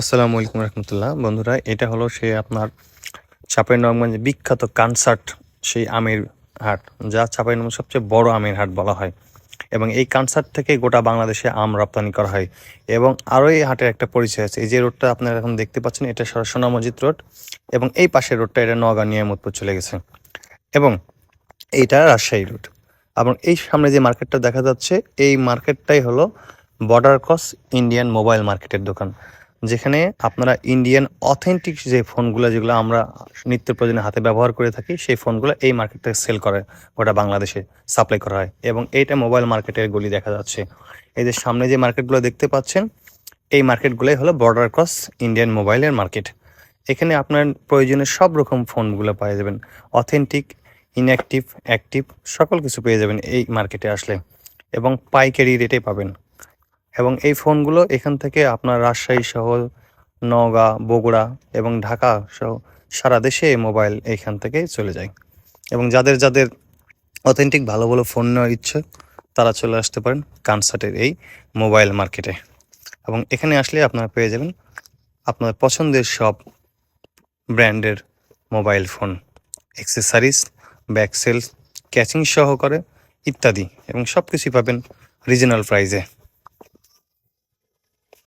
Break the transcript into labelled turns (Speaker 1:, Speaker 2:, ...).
Speaker 1: আসসালামু আলাইকুম রহমতুল্লাহ। বন্ধুরা, এটা হলো সে আপনার চাঁপাইনবাবগঞ্জে বিখ্যাত কানসার্ট সেই আমের হাট, যা চাঁপাইনবাবগঞ্জ সবচেয়ে বড় আমের হাট বলা হয়। এবং এই কানসার্ট থেকে গোটা বাংলাদেশে আম রপ্তানি করা হয়। এবং আরও এই হাটের একটা পরিচয় আছে। এই যে রোডটা আপনারা এখন দেখতে পাচ্ছেন, এটা সোনা মসজিদ রোড। এবং এই পাশের রোডটা, এটা নওগাঁ নিয়ামতপুর চলে গেছে। এবং এইটা রাজশাহী রোড। এবং এই সামনে যে মার্কেটটা দেখা যাচ্ছে, এই মার্কেটটাই হলো বর্ডার ক্রস ইন্ডিয়ান মোবাইল মার্কেটের দোকান। যেখানে আপনারা ইন্ডিয়ান অথেন্টিক যে ফোনগুলো যেগুলো আমরা নিত্য প্রয়োজনে হাতে ব্যবহার করে থাকি, সেই ফোনগুলো এই মার্কেট থেকে সেল করে, গোটা বাংলাদেশে সাপ্লাই করা হয়। এবং এইটা মোবাইল মার্কেটের গলি দেখা যাচ্ছে। এই যে সামনে যে মার্কেটগুলো দেখতে পাচ্ছেন, এই মার্কেটগুলোই হলো বর্ডার ক্রস ইন্ডিয়ান মোবাইলের মার্কেট এখানে আপনার প্রয়োজনীয় সব রকম ফোনগুলো পাওয়া যাবেন। অথেন্টিক ইনঅ্যাক্টিভ অ্যাক্টিভ সকল কিছু পেয়ে যাবেন এই মার্কেটে আসলে। এবং পাইকারি রেটে পাবেন। এবং এই ফোনগুলো এখান থেকে আপনার রাজশাহী সহ, নওগাঁ, বগুড়া এবং ঢাকা সহ সারা দেশে এই মোবাইল এইখান থেকে চলে যায়। এবং যাদের যাদের অথেন্টিক ভালো ভালো ফোন নেওয়ার ইচ্ছে, তারা চলে আসতে পারেন কানসার্টের এই মোবাইল মার্কেটে। এবং এখানে আসলে আপনারা পেয়ে যাবেন আপনার পছন্দের সব ব্র্যান্ডের মোবাইল ফোন অ্যাক্সেসারিজ ব্যাকসেল ক্যাচিং সহকারে ইত্যাদি এবং সব কিছুই পাবেন রিজনাল প্রাইজে